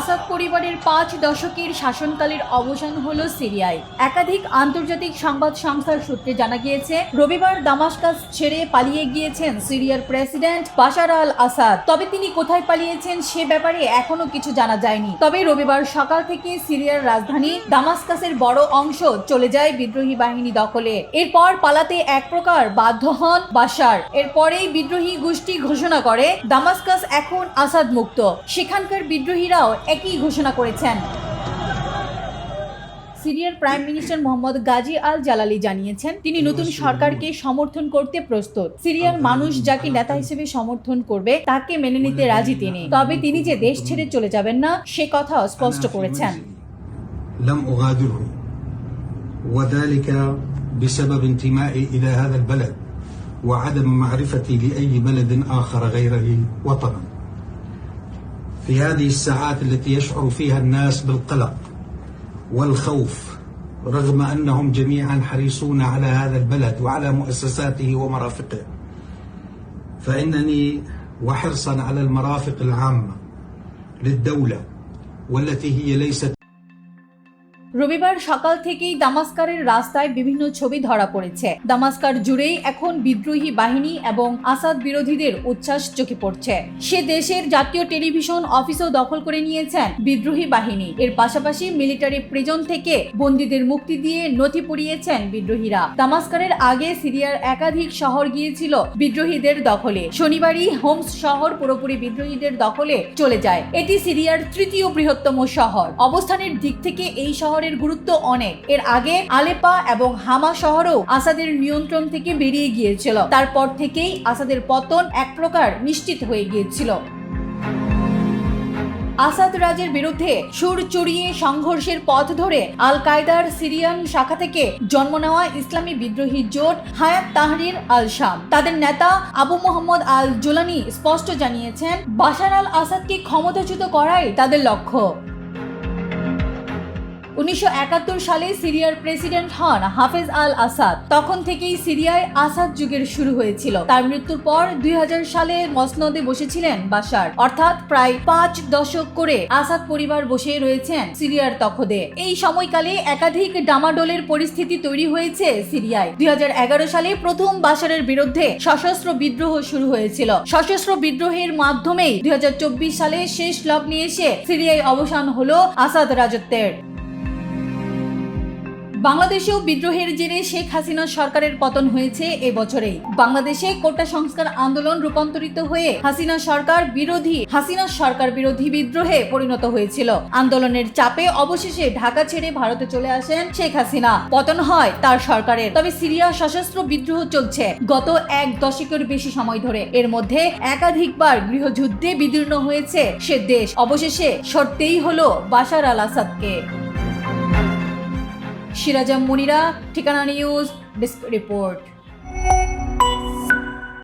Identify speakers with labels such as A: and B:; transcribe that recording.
A: আসাদ পরিবারের পাঁচ দশকের শাসনকালের অবসান হল সিরিয়ায়। একাধিক আন্তর্জাতিক সংবাদ সংস্থার সূত্রে জানা গিয়েছে, রবিবার দামাস্কাস ছেড়ে পালিয়ে গিয়েছেন সিরিয়ার প্রেসিডেন্ট বাশার আল আসাদ। তবে তিনি কোথায় পালিয়েছেন সে ব্যাপারে এখনও কিছু জানা যায়নি। তবে রবিবার সকাল থেকে সিরিয়ার রাজধানী দামাস্কাসের বড় অংশ চলে যায় বিদ্রোহী বাহিনী দখলে। এরপর পালাতে এক প্রকার বাধ্য হন বাশার। এরপরেই বিদ্রোহী গোষ্ঠী ঘোষণা করে, দামাস্কাস এখন আসাদ মুক্ত। সেখানকার বিদ্রোহীরাও একই ঘোষণা করেছেন সিরিয়ার prime minister Mohammad Ghazi al Jalali জানিয়েছেন তিনি নতুন সরকারকে সমর্থন করতে প্রস্তুত সিরিয়ার মানুষ যাকে নেতা হিসেবে সমর্থন করবে তাকে মেনে নিতে রাজি তিনি তবে তিনি যে দেশ ছেড়ে চলে যাবেন না সে কথাও স্পষ্ট
B: أنا في
A: করেছেন
B: منزلي لم أغادره وذلك بسبب انتمائي إلى هذا البلد وعدم معرفتي لأي بلد آخر غيره وطنا في هذه الساعات التي يشعر فيها الناس بالقلق والخوف رغم أنهم جميعا حريصون على هذا البلد وعلى مؤسساته ومرافقه. فإنني وحرصا على المرافق العامة للدولة والتي هي ليست
A: রবিবার সকাল থেকেই দামাস্কারের রাস্তায় বিভিন্ন ছবি ধরা পড়েছে। দামাস্কার জুড়েই এখন বিদ্রোহী বাহিনী এবং আসাদ বিরোধীদের উচ্ছ্বাস চোখে পড়ছে। সে দেশের জাতীয় টেলিভিশন অফিসও দখল করে নিয়েছেন বিদ্রোহী বাহিনী। এর পাশাপাশি মিলিটারি প্রিজন থেকে বন্দীদের মুক্তি দিয়ে নথি পড়িয়েছেন বিদ্রোহীরা। দামাস্কারের আগে সিরিয়ার একাধিক শহর গিয়েছিল বিদ্রোহীদের দখলে। শনিবারই হোমস শহর পুরোপুরি বিদ্রোহীদের দখলে চলে যায়। এটি সিরিয়ার তৃতীয় বৃহত্তম শহর। অবস্থানের দিক থেকে এই শহরের গুরুত্ব অনেক। এর আগে আলেপা এবং হামা শহরও আসাদের নিয়ন্ত্রণ থেকে বেরিয়ে গিয়েছিল। তারপর থেকেই আসাদের পতন এক প্রকার নিশ্চিত হয়ে গিয়েছিল। আসাদ রাজের বিরুদ্ধে সুর চড়িয়ে সংঘর্ষের পথ ধরে আল কায়দার সিরিয়ান শাখা থেকে জন্ম নেওয়া ইসলামী বিদ্রোহী জোট হায়াত তাহরির আল শাম তাদের নেতা আবু মোহাম্মদ আল জোলানি স্পষ্ট জানিয়েছেন, বাশার আল আসাদকে ক্ষমতাচ্যুত করাই তাদের লক্ষ্য। উনিশশো একাত্তর সালে সিরিয়ার প্রেসিডেন্ট হন হাফেজ আল আসাদ। তখন থেকেই সিরিয়ায় আসাদ যুগের শুরু হয়েছিল। তার মৃত্যুর পর দুই হাজার সালে মসনদে বসেছিলেন বাশার। অর্থাৎ প্রায় পাঁচ দশক করে আসাদ পরিবার বসে রয়েছেন সিরিয়ার তখদে। এই সময়কালে একাধিক ডামাডোলের পরিস্থিতি তৈরি হয়েছে সিরিয়ায়। দুই হাজার এগারো সালে প্রথম বাশারের বিরুদ্ধে সশস্ত্র বিদ্রোহ শুরু হয়েছিল। সশস্ত্র বিদ্রোহের মাধ্যমেই দুই হাজার চব্বিশ সালে শেষ লগ্নে এসে সিরিয়ায় অবসান হলো আসাদ রাজত্বের। বাংলাদেশেও বিদ্রোহের জেরে শেখ হাসিনা সরকারের পতন হয়েছে এ বছরেই বাংলাদেশে কোটা সংস্কার আন্দোলন রূপান্তরিত হয়ে হাসিনা সরকার বিরোধী, হাসিনা সরকার বিরোধী বিদ্রোহে পরিণত হয়েছিল। আন্দোলনের চাপে অবশেষে ঢাকা ছেড়ে ভারতে চলে আসেন শেখ হাসিনা। পতন হয় তার সরকারের, তবে সিরিয়া সশস্ত্র বিদ্রোহ চলছে গত এক দশকের বেশি সময় ধরে। এর মধ্যে একাধিকবার গৃহযুদ্ধে বিদীর্ণ হয়েছে সে দেশ। অবশেষে সরতেই হলো বাশার আল আসাদকে। সিরাজাম মুনিরা ঠিকানা নিউজ ডেস্ক রিপোর্ট।